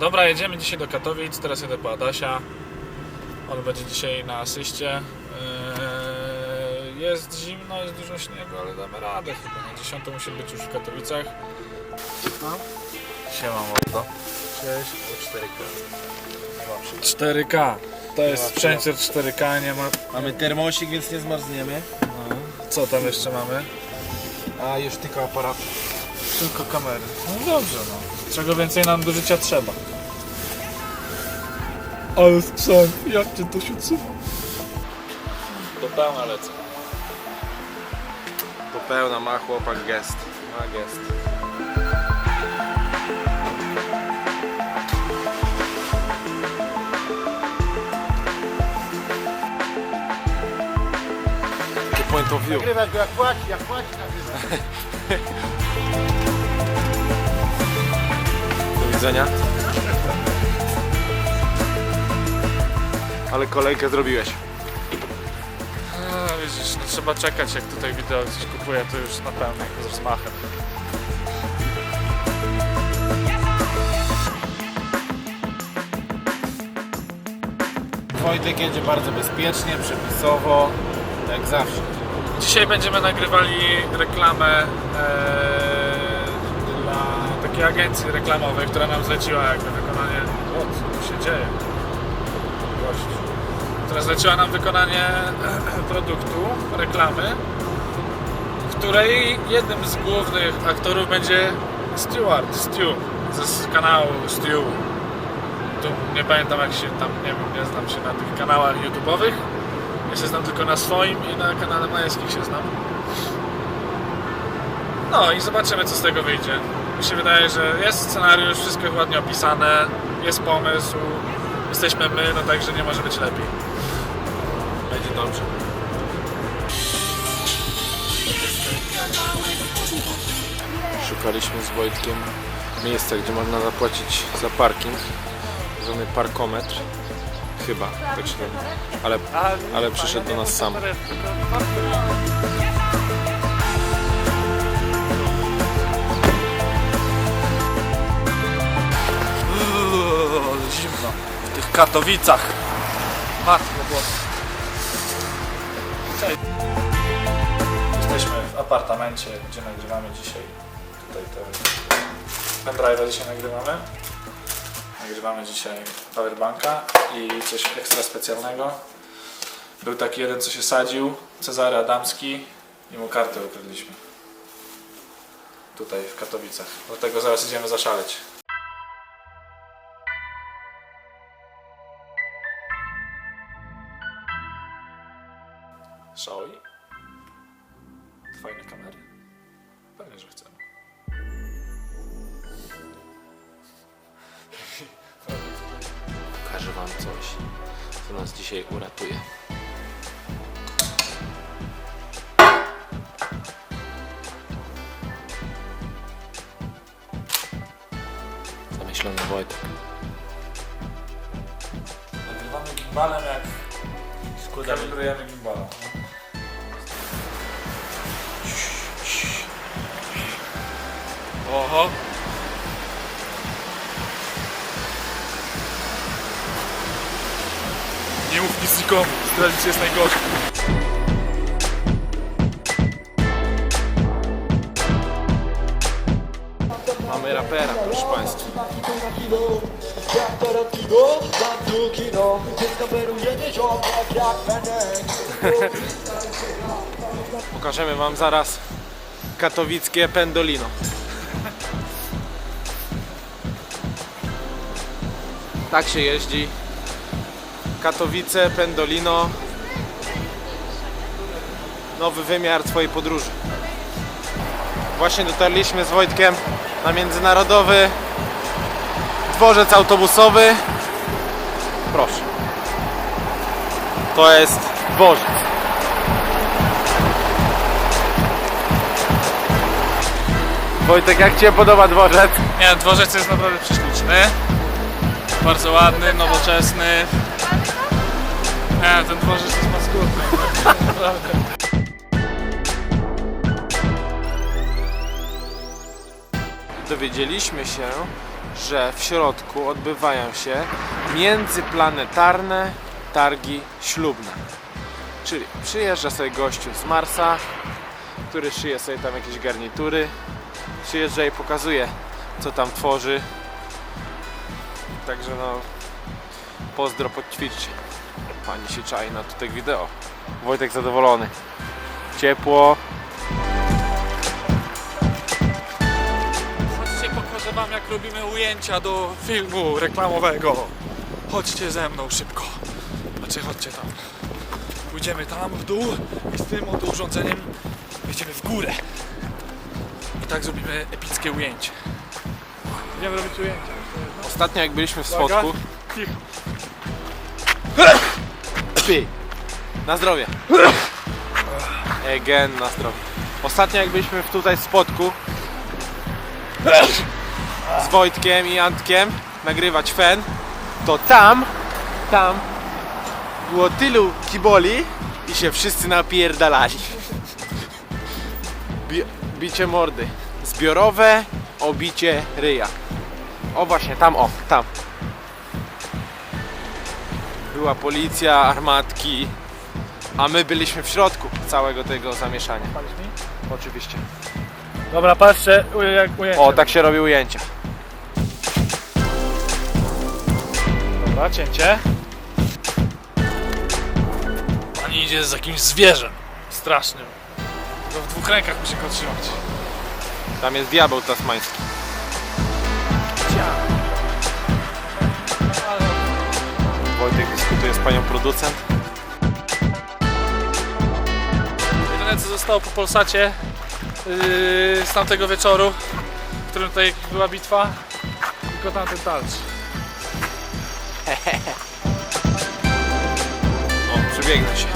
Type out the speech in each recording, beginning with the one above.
Dobra, jedziemy dzisiaj do Katowic, teraz jedę po Adasia. On będzie dzisiaj na asyście. Eee, Jest zimno, jest dużo śniegu, ale damy radę chyba. Na 10 musi być już w Katowicach. No. Siema mordo. Cześć. 4K. To jest sprzęcier 4K, nie ma... Mamy termosik, więc nie zmarzniemy. No. Co tam jeszcze mamy? A już tylko aparat. Tylko kamery. No dobrze, no. Czego więcej nam do życia trzeba. Ale sprzęt, jak cię to się odsuwa? Do pełna lecę. To pełna ma chłopak gest. Ma gest. Taki point of view. Nagrywać go jak płaci, jak płaci nagrywać. widzenia. Ale kolejkę zrobiłeś. A, widzisz, no trzeba czekać jak tutaj wideo coś kupuje, to już na pełnej, z rozmachem. Wojtek jedzie bardzo bezpiecznie, przepisowo, jak zawsze. Dzisiaj będziemy nagrywali reklamę e, takiej agencji reklamowej, która nam zleciła jakby wykonanie... O, co tu się dzieje? Gość. Która zleciła nam wykonanie produktu, reklamy, w której jednym z głównych aktorów będzie Stewart, Stu, ze kanału Stu. Tu nie pamiętam jak się tam, nie wiem, nie znam się na tych kanałach YouTube'owych. Ja się znam tylko na swoim i na kanale Majewskich się znam. No i zobaczymy co z tego wyjdzie. Mi się wydaje, że jest scenariusz, wszystko jest ładnie opisane, jest pomysł, jesteśmy my, no także nie może być lepiej. Będzie dobrze. Szukaliśmy z Wojtkiem miejsca, gdzie można zapłacić za parking. Zwany parkometr. Chyba, tak się nazywa. Ale, ale przyszedł do nas sam. Zimno. W tych Katowicach. Matko Boska. Cześć. Jesteśmy w apartamencie, gdzie nagrywamy dzisiaj. Tutaj to pendrive'a dzisiaj nagrywamy. Nagrywamy dzisiaj powerbanka i coś ekstra specjalnego. Był taki jeden, co się sadził, Cezary Adamski i mu kartę ukradliśmy. Tutaj w Katowicach. Do tego zaraz idziemy zaszaleć. Pokażę wam coś, co nas dzisiaj uratuje. Zamyślony Wojtek. Nagrywamy gimbalem jak kalibrujemy gimbala. Oho. Nikomu, zdradzić jest najgorszy. Mamy rapera, proszę Państwa. Pokażemy Wam zaraz katowickie pendolino. Tak się jeździ. Katowice, pendolino. Nowy wymiar Twojej podróży. Właśnie dotarliśmy z Wojtkiem na międzynarodowy dworzec autobusowy. Proszę. To jest dworzec. Wojtek, jak Ci się podoba dworzec? Nie, dworzec jest naprawdę prześliczny. Bardzo ładny, nowoczesny. Nie, ten dworzec jest paskudny. Dowiedzieliśmy się, że w środku odbywają się międzyplanetarne targi ślubne. Czyli przyjeżdża sobie gościu z Marsa, który szyje sobie tam jakieś garnitury, przyjeżdża i pokazuje, co tam tworzy. Także no, pozdro podćwiczcie. Pani się czai na tutaj wideo. Wojtek zadowolony. Ciepło. Chodźcie, pokażę wam jak robimy ujęcia do filmu reklamowego. Chodźcie ze mną szybko. Znaczy chodźcie tam. Pójdziemy tam w dół i z tym oto urządzeniem idziemy w górę. I tak zrobimy epickie ujęcie. Idziemy robić ujęcie. Ostatnio jak byliśmy w spotku. Cicho. Na zdrowie. Again na zdrowie. Ostatnio jak byliśmy w tutaj spotku z Wojtkiem i Antkiem nagrywać fen, to tam, tam było tylu kiboli i się wszyscy napierdalali. Bi bicie mordy. Zbiorowe obicie ryja. O właśnie, tam o, tam. Była policja, armatki, a my byliśmy w środku całego tego zamieszania. Oczywiście. Dobra, patrzcie jak ujęcie. O, tak się robi ujęcia. Dobra, cięcie. Pani idzie z jakimś zwierzem. Strasznym. To w dwóch rękach musi go trzymać. Tam jest diabeł tasmański. Dyskutuje z panią producent. Jedyne co zostało po Polsacie yy, z tamtego wieczoru, w którym tutaj była bitwa, tylko tamten talcz. O, przebiegnę się.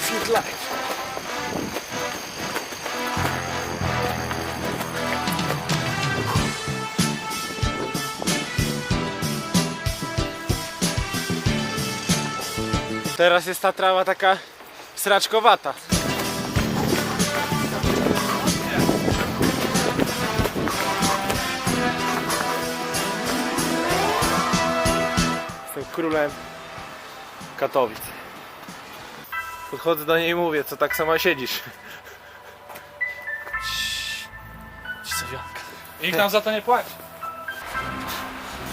Fit life. Teraz jest ta trawa taka sraczkowata. Jestem królem Katowic. Podchodzę do niej i mówię, co tak sama siedzisz. Nikt nam za to nie płaci.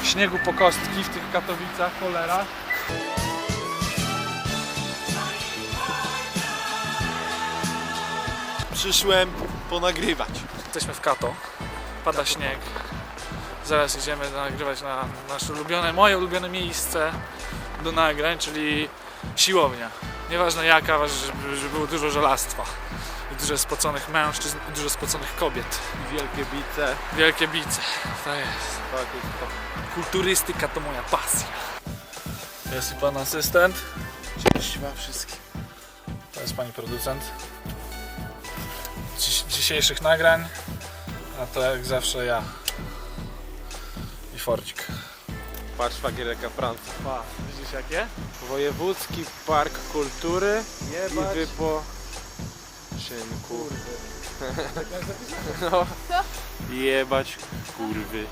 Śniegu po kostki w tych Katowicach, cholera. Przyszłem ponagrywać. Jesteśmy w Kato, pada śnieg. Zaraz idziemy nagrywać na nasze ulubione, moje ulubione miejsce do nagrań, czyli siłownia. Nieważne jaka, ważne, żeby, żeby było dużo żelastwa. I dużo spoconych mężczyzn i dużo spoconych kobiet. I wielkie bice. Wielkie bice. To jest. Tak, jest to. Kulturystyka to moja pasja. Jest i pan asystent. Cześć wam wszystkim. To jest pani producent. Dzisiejszych nagrań. A to jak zawsze ja. I Fordzik. Patrz szwagiereka Francja. Pa, widzisz jakie? Wojewódzki Park Kultury Jebać. i wypo... Szynku. No. Jebać kurwy.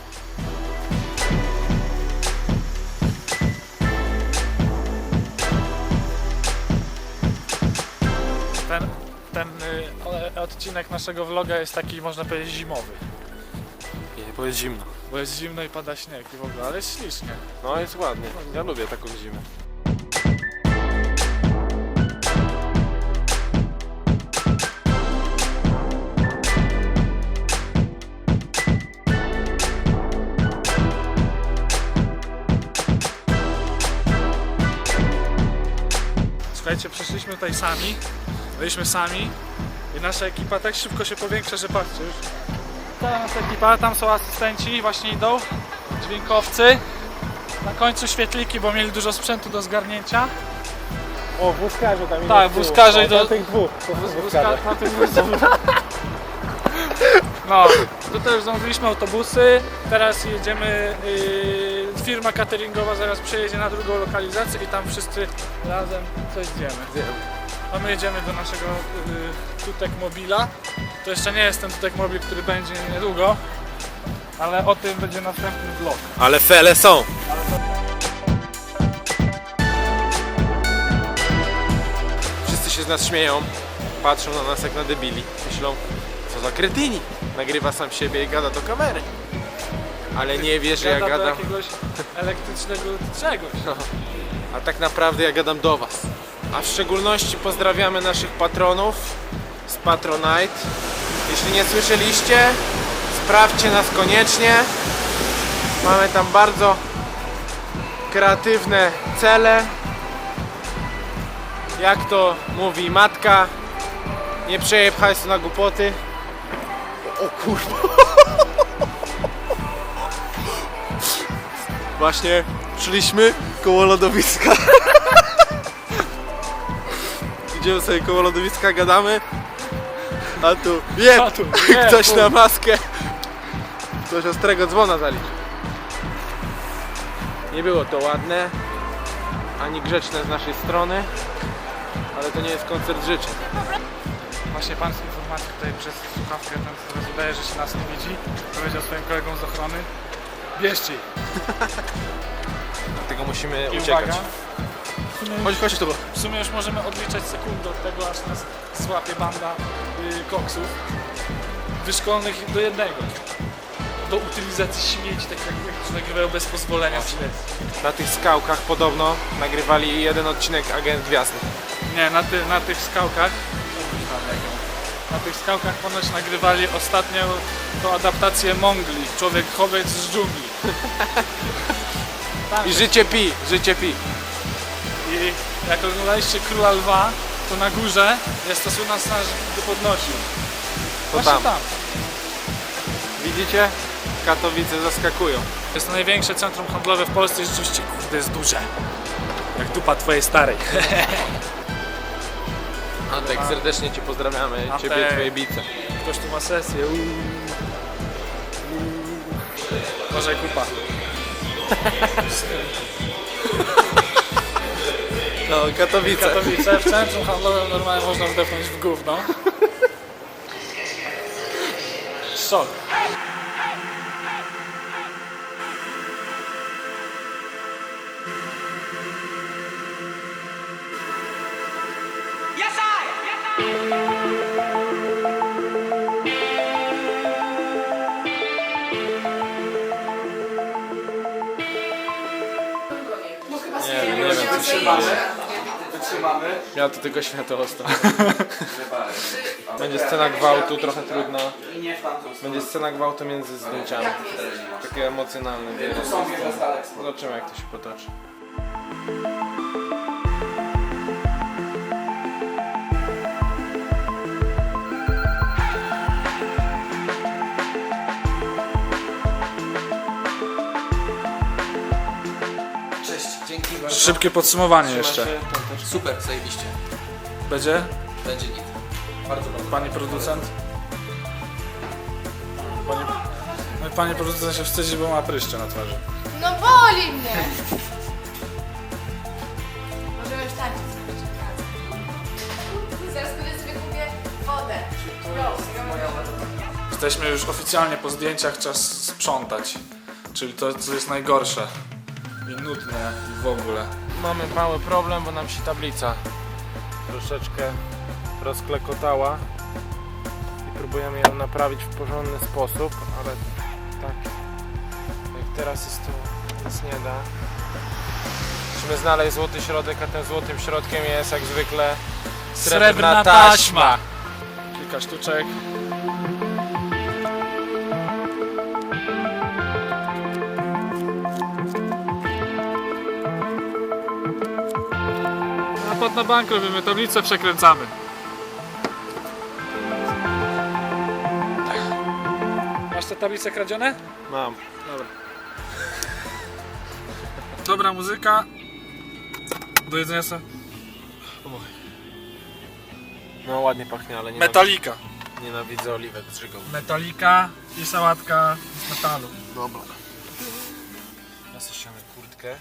Ten, ten y, odcinek naszego vloga jest taki, można powiedzieć, zimowy. Nie, bo jest zimno. Bo jest zimno i pada śnieg i w ogóle, ale jest ślicznie. No jest ładnie. Ja lubię taką zimę. Słuchajcie, przeszliśmy tutaj sami, byliśmy sami i nasza ekipa tak szybko się powiększa, że patrzcie już. Cała nasza ekipa, tam są asystenci, właśnie idą, dźwiękowcy. Na końcu świetliki, bo mieli dużo sprzętu do zgarnięcia. O, wózkarze tam Tak, wózkarze do... tych dwóch. Wózka, na tych wózkach. No, tutaj już zamówiliśmy autobusy, teraz jedziemy, yy, firma cateringowa zaraz przejedzie na drugą lokalizację i tam wszyscy razem coś zjemy. A my jedziemy do naszego yy, Tutek Mobila To jeszcze nie jest ten Tutek Mobil, który będzie niedługo, ale o tym będzie następny vlog. Ale fele są. Wszyscy się z nas śmieją, patrzą na nas jak na debili. Myślą, co za kretyni. Nagrywa sam siebie i gada do kamery. Ale nie wie, że ja Gada do gadam. jakiegoś elektrycznego czegoś. A tak naprawdę ja gadam do Was. A w szczególności pozdrawiamy naszych patronów z Patronite. Jeśli nie słyszeliście, sprawdźcie nas koniecznie. Mamy tam bardzo kreatywne cele. Jak to mówi matka, nie przejeb hajsu na głupoty. O kurwa. Właśnie szliśmy koło lodowiska. Idziemy sobie koło lodowiska, gadamy. A tu, je, A tu, ktoś na maskę. Coś ostrego dzwona zaliczył. Nie było to ładne, ani grzeczne z naszej strony, ale to nie jest koncert życzeń. Właśnie pan z informacji tutaj przez słuchawkę ten teraz udaje, że się nas nie widzi. Powiedział swoim kolegom z ochrony. Bierzcie. Dlatego musimy I uciekać. uwaga. W sumie, Chodź, chodź tu. w sumie już możemy odliczać sekundę od tego, aż nas złapie banda y, koksów. Wyszkolonych do jednego. Do utylizacji śmieci, tak jak jak nagrywają bez pozwolenia śmieci. Na tych skałkach podobno nagrywali jeden odcinek Agent Gwiazdy. Nie, na, ty, na tych skałkach. Na tych skałkach ponoć nagrywali ostatnią tą adaptację Mongli, człowiek chowiec z dżungli. Tam I życie pi, życie pi. I jak oglądaliście Króla Lwa, to na górze jest to słynna straż, gdy podnosił. To Właśnie tam. tam. Widzicie? Katowice zaskakują. Jest to największe centrum handlowe w Polsce i rzeczywiście kurde jest duże. Jak dupa twojej starej. Antek, serdecznie Cię pozdrawiamy, Antek. Ciebie Twoje bice. Ktoś tu ma sesję. Uuu. Uważaj kupa. No, Katowice. Katowice w centrum handlowym normalnie można wdepnąć w gówno. Szok. Nie, nie wiem co się dzieje. Ja to tylko światłostan. Będzie scena gwałtu, trochę trudna. Będzie scena gwałtu między zdjęciami. Takie emocjonalne. Zobaczymy jak to się potoczy. Szybkie podsumowanie jeszcze. Super, zajebiście. Będzie? Będzie git. Bardzo bardzo. Pani producent? Pani, no i pani producent się wstydzi, bo ma pryszcze na twarzy. No boli mnie! Możemy już tańczyć zrobić. Zaraz będę sobie kupię wodę. Jesteśmy już oficjalnie po zdjęciach, czas sprzątać. Czyli to, co jest najgorsze. I nudne, i w ogóle. Mamy mały problem, bo nam się tablica troszeczkę rozklekotała i próbujemy ją naprawić w porządny sposób, ale tak jak teraz jest to nic nie da. Musimy znaleźć złoty środek, a tym złotym środkiem jest jak zwykle srebrna, taśma. Kilka sztuczek. Na bank robimy, tablicę przekręcamy. Masz te tablice kradzione? Mam. Dobra. Dobra muzyka. Do jedzenia sobie. No ładnie pachnie, ale nie Metalika. nienawidzę oliwek z żygą. Metalika i sałatka z metalu. Dobra. Ja sobie ściągnę kurtkę.